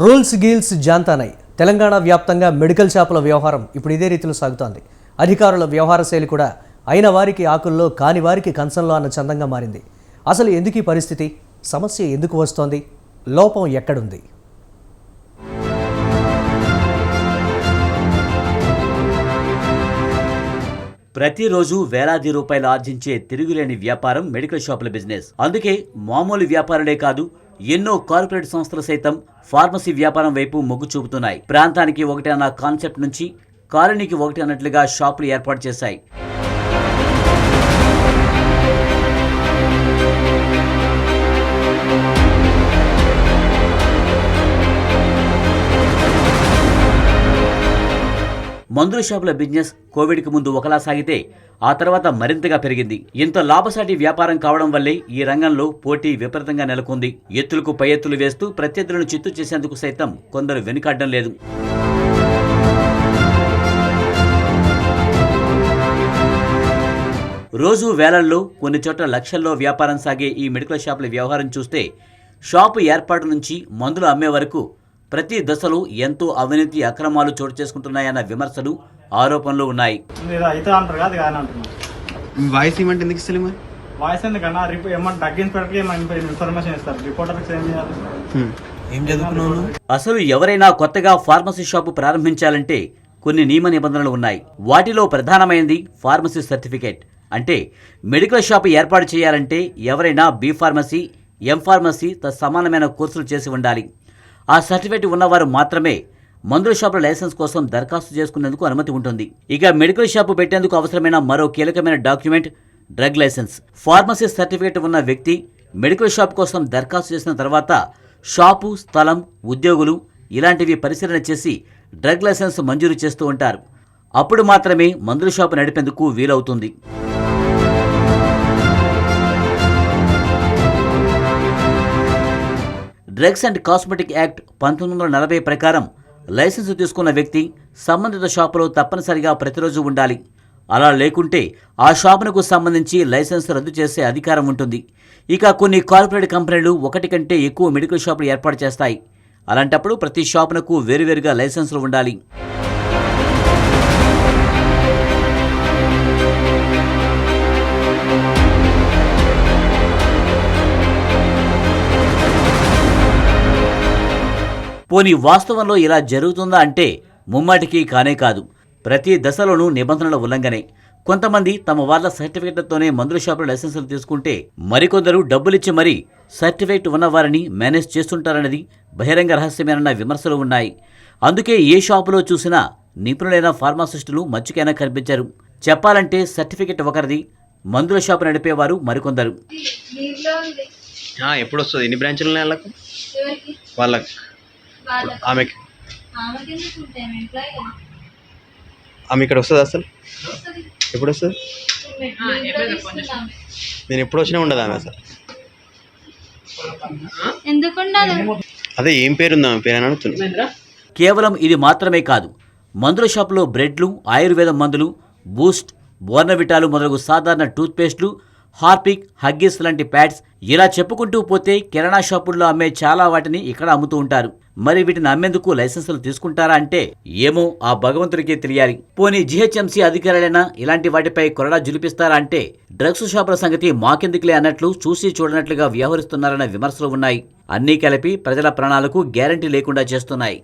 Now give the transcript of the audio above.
Rules గీల్స్ జాంతానాయ్ Telangana వ్యాప్తంగా medical షాపుల వ్యవహారం ఇప్పుడు ఇదే రీతిలో సాగుతోంది. అధికారుల వ్యవహార శైలి కూడా అయిన వారికి ఆకుల్లో కాని వారికి కంచంలో అన్న చందంగా మారింది. అసలు ఎందుకు ఈ పరిస్థితి? సమస్య ఎందుకు వస్తోంది? లోపం ఎక్కడుంది? ప్రతిరోజు వేలాది రూపాయలు ఆర్జించే తిరుగులేని వ్యాపారం మెడికల్ షాపుల బిజినెస్. అందుకే మామూలు వ్యాపారులే కాదు ఎన్నో కార్పొరేట్ సంస్థలు సైతం ఫార్మసీ వ్యాపారం వైపు మొగ్గు చూపుతున్నాయి. ప్రాంతానికి ఒకటి అన్న కాన్సెప్ట్ నుంచి కాలనీకి ఒకటి అన్నట్లుగా షాపులు ఏర్పాటు చేశాయి. మందుల షాపుల బిజినెస్ కోవిడ్కి ముందు ఒకలా సాగితే ఆ తర్వాత మరింతగా పెరిగింది. ఇంత లాభసాటి వ్యాపారం కావడం వల్లే ఈ రంగంలో పోటీ విపరీతంగా నెలకొంది. ఎత్తులకు పై ఎత్తులు వేస్తూ ప్రత్యర్థులను చిత్తు చేసేందుకు సైతం కొందరు వెనుకాడడం లేదు. రోజు వేలల్లో కొన్ని చోట్ల లక్షల్లో వ్యాపారం సాగే ఈ మెడికల్ షాపుల వ్యవహారం చూస్తే షాపు ఏర్పాటు నుంచి మందులు అమ్మే వరకు ప్రతి దశలో ఎంతో అవినీతి అక్రమాలు చోటు చేసుకుంటున్నాయన్న విమర్శలు ఆరోపణలు ఉన్నాయి. మీరు అయితే అంటారు కాదు కానీ అంటున్నాను మీ వాయిస్ ఏమంటే ఎందుకు ఇస్తలే మరి? వాయిస్ ఎందుకన్నా రిపో ఏమన్నా డ్రగ్ ఇన్స్పెక్టర్కి ఏమైనా ఇన్ఫర్మేషన్ ఇస్తారు. రిపోర్టర్కి ఏం చేయాలి? హ్మ్. ఏం చదువుకున్నావు అసలు ఎవరైనా కొత్తగా ఫార్మసీ షాపు ప్రారంభించాలంటే కొన్ని నియమ నిబంధనలు ఉన్నాయి. వాటిలో ప్రధానమైనది ఫార్మసీ సర్టిఫికేట్. అంటే మెడికల్ షాపు ఏర్పాటు చేయాలంటే ఎవరైనా బి ఫార్మసీ ఎం ఫార్మసీ సమానమైన కోర్సులు చేసి ఉండాలి. ఆ సర్టిఫికేట్ ఉన్నవారు మాత్రమే మందుల షాపుల లైసెన్స్ కోసం దరఖాస్తు చేసుకునేందుకు అనుమతి ఉంటుంది. ఇక మెడికల్ షాపు పెట్టేందుకు అవసరమైన మరో కీలకమైన document drug license. Pharmacy certificate ఉన్న వ్యక్తి మెడికల్ షాప్ కోసం దరఖాస్తు చేసిన తర్వాత షాపు స్థలం ఉద్యోగులు ఇలాంటివి పరిశీలన చేసి డ్రగ్ లైసెన్స్ మంజూరు చేస్తూ ఉంటారు. అప్పుడు మాత్రమే మందుల షాపు నడిపేందుకు వీలవుతుంది. డ్రగ్స్ అండ్ కాస్మెటిక్ యాక్ట్ పంతొమ్మిది వందల నలభై ప్రకారం లైసెన్సు తీసుకున్న వ్యక్తి సంబంధిత షాపులో తప్పనిసరిగా ప్రతిరోజు ఉండాలి. అలా లేకుంటే ఆ షాపునకు సంబంధించి లైసెన్స్ రద్దు చేసే అధికారం ఉంటుంది. ఇక కొన్ని కార్పొరేట్ కంపెనీలు ఒకటి కంటే ఎక్కువ మెడికల్ షాపులు ఏర్పాటు చేస్తాయి. అలాంటప్పుడు ప్రతి షాపునకు వేరువేరుగా లైసెన్సులు ఉండాలి. పోనీ వాస్తవంలో ఇలా జరుగుతుందా అంటే ముమ్మాటికి కానే కాదు. ప్రతి దశలోనూ నిబంధనల ఉల్లంఘనే. కొంతమంది తమ వాళ్ళ సర్టిఫికెట్లతోనే మందుల షాపుల లైసెన్సులు తీసుకుంటే మరికొందరు డబ్బులిచ్చి మరీ సర్టిఫికెట్ ఉన్నవారిని మేనేజ్ చేస్తుంటారన్నది బహిరంగ రహస్యమేనన్న విమర్శలు ఉన్నాయి. అందుకే ఏ షాపులో చూసినా నిపుణులైన ఫార్మాసిస్టులు మచ్చుకైనా కనిపించారు. చెప్పాలంటే సర్టిఫికెట్ ఒకరిది మందుల షాపు నడిపేవారు మరికొందరు. ఎప్పుడు వస్తుంది ఎన్ని బ్రాంచులు వాళ్ళకి. ఆమెకి ఆమెకి ఎందుకు ఉంటాయి ఎంప్లాయ్ కదా. ఆమె ఇక్కడ వస్తుంది అసలు? ఎప్పుడు వస్తుంది. నేను ఎప్పుడు వచ్చినా ఉండదు ఆమె అసలు. అదే ఏం పేరు ఉంది ఆమె పేరు అని అడుగుతున్నా. కేవలం ఇది మాత్రమే కాదు మందుల షాపులో బ్రెడ్లు ఆయుర్వేదం మందులు బూస్ట్ బోర్నవిటాలు మొదలగు సాధారణ టూత్పేస్ట్లు హార్పిక్ హగ్గీస్ లాంటి ప్యాడ్స్ ఇలా చెప్పుకుంటూ పోతే కిరాణా షాపుల్లో అమ్మే చాలా వాటిని ఇక్కడ అమ్ముతూ ఉంటారు. మరి వీటిని అమ్మేందుకు లైసెన్సులు తీసుకుంటారా అంటే ఏమో ఆ భగవంతుడికే తెలియాలి. పోనీ జిహెచ్ఎంసీ అధికారులైనా ఇలాంటి వాటిపై కొరడా జులిపిస్తారా అంటే డ్రగ్స్ షాపుల సంగతి మాకెందుకులే అన్నట్లు చూసి చూడనట్లుగా వ్యవహరిస్తున్నారన్న విమర్శలు ఉన్నాయి. అన్నీ కలిపి ప్రజల ప్రాణాలకు గ్యారంటీ లేకుండా చేస్తున్నాయి.